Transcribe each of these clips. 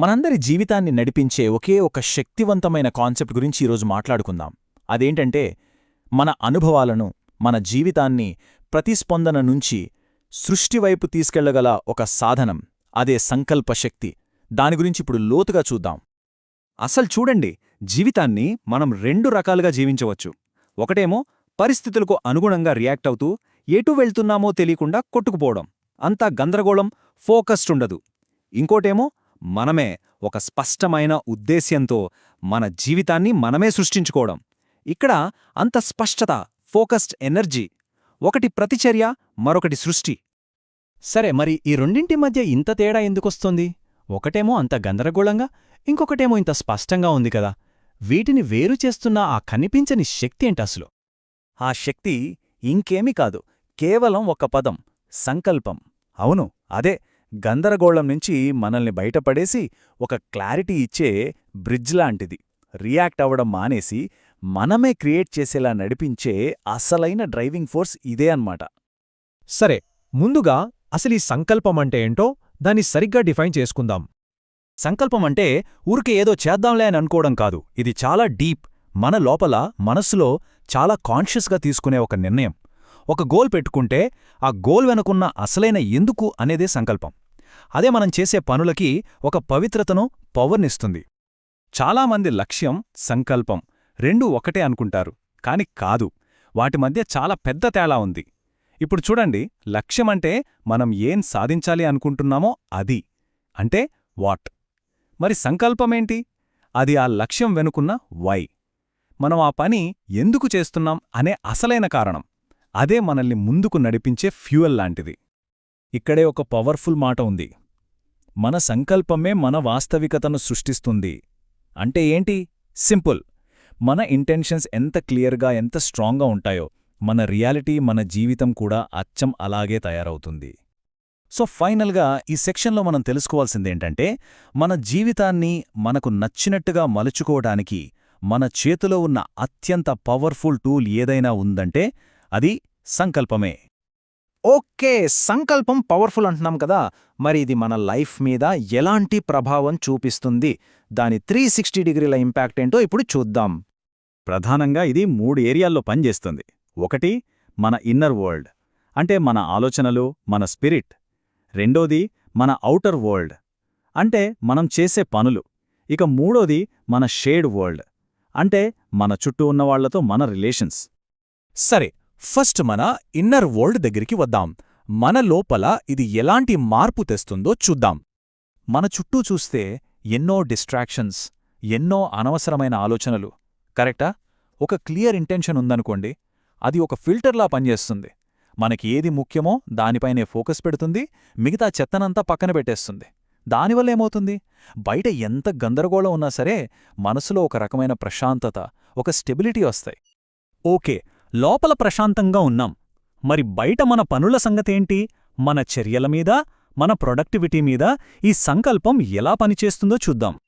మనందరి జీవితాన్ని నడిపించే ఒకే ఒక శక్తివంతమైన కాన్సెప్ట్ గురించి ఈరోజు మాట్లాడుకుందాం. అదేంటంటే మన అనుభవాలను మన జీవితాన్ని ప్రతిస్పందన నుంచి సృష్టివైపు తీసుకెళ్ళగల ఒక సాధనం అదే సంకల్ప శక్తి. దాని గురించి ఇప్పుడు లోతుగా చూద్దాం. అసలు చూడండి జీవితాన్ని మనం రెండు రకాలుగా జీవించవచ్చు. ఒకటేమో పరిస్థితులకు అనుగుణంగా రియాక్ట్ అవుతూ ఎటు వెళ్తున్నామో తెలియకుండా కొట్టుకుపోవడం. అంతా గందరగోళం ఫోకస్డ్ ఉండదు. ఇంకోటేమో మనమే ఒక స్పష్టమైన ఉద్దేశ్యంతో మన జీవితాన్ని మనమే సృష్టించుకోవడం. ఇక్కడ అంత స్పష్టత ఫోకస్డ్ ఎనర్జీ ఒకటి ప్రతిచర్య మరొకటి సృష్టి. సరే మరి ఈ రెండింటి మధ్య ఇంత తేడా ఎందుకొస్తోంది? ఒకటేమో అంత గందరగోళంగా ఇంకొకటేమో ఇంత స్పష్టంగా ఉంది కదా. వీటిని వేరు చేస్తున్న ఆ కనిపించని శక్తి ఏంటసలు ఆ శక్తి ఇంకేమీ కాదు కేవలం ఒక పదం సంకల్పం. అవును అదే. గందరగోళం నుంచి మనల్ని బయటపడేసి ఒక క్లారిటీ ఇచ్చే బ్రిడ్జ్ లాంటిది. రియాక్ట్ అవ్వడం మానేసి మనమే క్రియేట్ చేసేలా నడిపించే అసలైన డ్రైవింగ్ ఫోర్స్ ఇదే అన్నమాట. సరే ముందుగా అసలీ సంకల్పమంటే ఏంటో దాన్ని సరిగ్గా డిఫైన్ చేసుకుందాం. సంకల్పం అంటే ఊరికే ఏదో చేద్దాంలే అని అనుకోవడం కాదు. ఇది చాలా డీప్ మన లోపల మనస్సులో చాలా కాన్షియస్గా తీసుకునే ఒక నిర్ణయం. ఒక గోల్ పెట్టుకుంటే ఆ గోల్ వెనుకున్న అసలైన ఎందుకు అనేదే సంకల్పం. అదే మనం చేసే పనులకి ఒక పవిత్రతను పవర్నిస్తుంది. చాలామంది లక్ష్యం సంకల్పం రెండూ ఒకటే అనుకుంటారు కాని కాదు. వాటి మధ్య చాలా పెద్ద తేడా ఉంది. ఇప్పుడు చూడండి లక్ష్యమంటే మనం ఏం సాధించాలి అనుకుంటున్నామో అది. అంటే వాట్? మరి సంకల్పమేంటి? అది ఆ లక్ష్యం వెనుకున్న వై. మనం ఆ పని ఎందుకు చేస్తున్నాం అనే అసలైన కారణం. అదే మనల్ని ముందుకు నడిపించే ఫ్యూయల్ లాంటిది. ఇక్కడే ఒక పవర్ఫుల్ మాట ఉంది. మన సంకల్పమే మన వాస్తవికతను సృష్టిస్తుంది. అంటే ఏంటి? సింపుల్. మన ఇంటెన్షన్స్ ఎంత క్లియర్గా ఎంత స్ట్రాంగ్గా ఉంటాయో మన రియాలిటీ మన జీవితం కూడా అచ్చం అలాగే తయారవుతుంది. సో ఫైనల్గా ఈ సెక్షన్లో మనం తెలుసుకోవాల్సిందేంటంటే మన జీవితాన్ని మనకు నచ్చినట్టుగా మలుచుకోవడానికి మన చేతిలో ఉన్న అత్యంత పవర్ఫుల్ టూల్ ఏదైనా ఉందంటే అది సంకల్పమే. ఓకే సంకల్పం పవర్ఫుల్ అంటున్నాం కదా మరి ఇది మన లైఫ్ మీద ఎలాంటి ప్రభావం చూపిస్తుంది? దాని త్రీ సిక్స్టీ డిగ్రీల ఇంపాక్ట్ ఏంటో ఇప్పుడు చూద్దాం. ప్రధానంగా ఇది మూడు ఏరియాల్లో పనిచేస్తుంది. ఒకటి మన ఇన్నర్ వరల్డ్. అంటే మన ఆలోచనలు మన స్పిరిట్. రెండోది మన ఔటర్ వరల్డ్. అంటే మనం చేసే పనులు. ఇక మూడోది మన షేడ్ వరల్డ్. అంటే మన చుట్టూ ఉన్నవాళ్ళతో మన రిలేషన్స్. సరే ఫస్ట్ మన ఇన్నర్ వరల్డ్ దగ్గరికి వద్దాం. మన లోపల ఇది ఎలాంటి మార్పు తెస్తుందో చూద్దాం. మన చుట్టూ చూస్తే ఎన్నో డిస్ట్రాక్షన్స్ ఎన్నో అనవసరమైన ఆలోచనలు. కరెక్టా? ఒక క్లియర్ ఇంటెన్షన్ ఉందనుకోండి. అది ఒక ఫిల్టర్లా పనిచేస్తుంది. మనకి ఏది ముఖ్యమో దానిపైనే ఫోకస్ పెడుతుంది మిగతా చెత్తనంతా పక్కన పెట్టేస్తుంది. దానివల్ల ఏమవుతుంది? బయట ఎంత గందరగోళం ఉన్నా సరే మనసులో ఒక రకమైన ప్రశాంతత ఒక స్టెబిలిటీ వస్తాయి. ఓకే లోపల ప్రశాంతంగా ఉన్నాం. మరి బయట మన పనుల సంగతేంటి? మన చర్యల మీద? మన ప్రొడక్టివిటీ మీద? ఈ సంకల్పం ఎలా పనిచేస్తుందో చూద్దాం.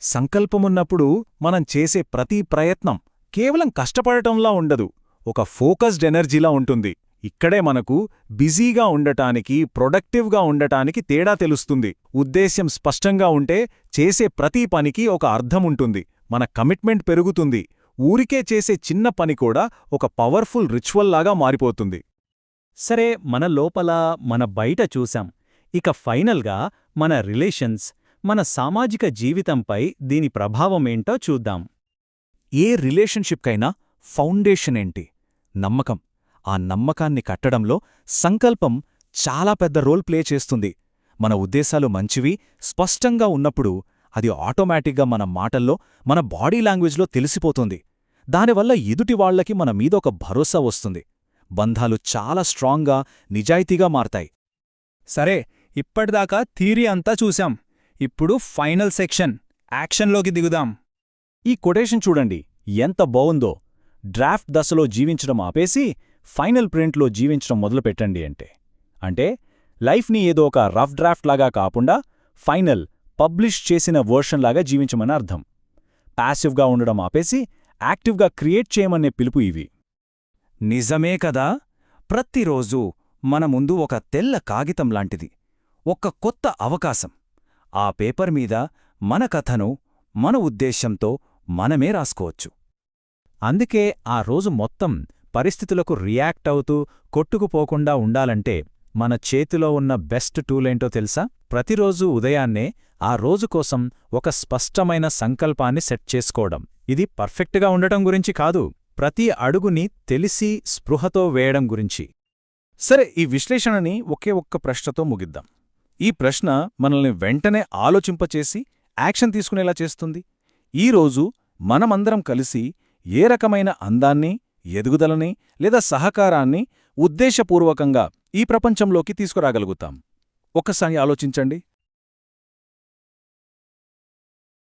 సంకల్పమున్నప్పుడు మనం చేసే ప్రతి ప్రయత్నం కేవలం కష్టపడటంలా ఉండదు. ఒక ఫోకస్డ్ ఎనర్జీలా ఉంటుంది. ఇక్కడే మనకు బిజీగా ఉండటానికి ప్రొడక్టివ్గా ఉండటానికి తేడా తెలుస్తుంది. ఉద్దేశ్యం స్పష్టంగా ఉంటే చేసే ప్రతి పనికి ఒక అర్థముంటుంది. మన కమిట్మెంట్ పెరుగుతుంది. ఊరికే చేసే చిన్న పని కూడా ఒక పవర్ఫుల్ రిచువల్లాగా మారిపోతుంది. సరే మన లోపల మన బయట చూశాం. ఇక ఫైనల్గా మన రిలేషన్స్ మన సామాజిక జీవితంపై దీని ప్రభావమేంటో చూద్దాం. ఏ రిలేషన్షిప్కైనా ఫౌండేషన్ ఏంటి? నమ్మకం. ఆ నమ్మకాన్ని కట్టడంలో సంకల్పం చాలా పెద్ద రోల్ ప్లే చేస్తుంది. మన ఉద్దేశాలు మంచివి స్పష్టంగా ఉన్నప్పుడు అది ఆటోమేటిక్గా మన మాటల్లో మన బాడీ లాంగ్వేజ్లో తెలిసిపోతుంది. దానివల్ల ఎదుటివాళ్ళకి మన మీద ఒక భరోసా వస్తుంది. బంధాలు చాలా స్ట్రాంగ్గా నిజాయితీగా మారతాయి. సరే ఇప్పటిదాకా థీరీ అంతా చూశాం. ఇప్పుడు ఫైనల్ సెక్షన్ యాక్షన్లోకి దిగుదాం. ఈ కొటేషన్ చూడండి ఎంత బావుందో. డ్రాఫ్ట్ దశలో జీవించడం ఆపేసి ఫైనల్ ప్రింట్లో జీవించడం మొదలుపెట్టండి అంటే. అంటే లైఫ్ని ఏదో ఒక రఫ్ డ్రాఫ్ట్ లాగా కాకుండా ఫైనల్ పబ్లిష్ చేసిన వర్షన్ లాగా జీవించమని అర్థం. ప్యాసివ్గా ఉండడం ఆపేసి యాక్టివ్గా క్రియేట్ చేయమనే పిలుపు ఇవి. నిజమే కదా? ప్రతిరోజూ మన ముందు ఒక తెల్ల కాగితం లాంటిది. ఒక కొత్త అవకాశం. ఆ పేపర్ మీద మన కథను మన ఉద్దేశ్యంతో మనమే రాసుకోవచ్చు. అందుకే ఆ రోజు మొత్తం పరిస్థితులకు రియాక్ట్ అవుతూ కొట్టుకుపోకుండా ఉండాలంటే మన చేతిలో ఉన్న బెస్ట్ టూలేంటో తెలుసా? ప్రతిరోజు ఉదయాన్నే ఆ రోజు కోసం ఒక స్పష్టమైన సంకల్పాన్ని సెట్ చేసుకోవడం. ఇది పర్ఫెక్ట్గా ఉండటం గురించి కాదు ప్రతి అడుగుని తెలిసి స్పృహతో వేయడం గురించి. సరే ఈ విశ్లేషణని ఒకే ఒక్క ప్రశ్నతో ముగిద్దాం. ఈ ప్రశ్న మనల్ని వెంటనే ఆలోచింపచేసి యాక్షన్ తీసుకునేలా చేస్తుంది. ఈరోజు మనమందరం కలిసి ఏ రకమైన అందాన్ని ఎదుగుదలని లేదా సహకారాన్ని ఉద్దేశపూర్వకంగా ఈ ప్రపంచంలోకి తీసుకురాగలుగుతాం. ఒక్కసారి ఆలోచించండి.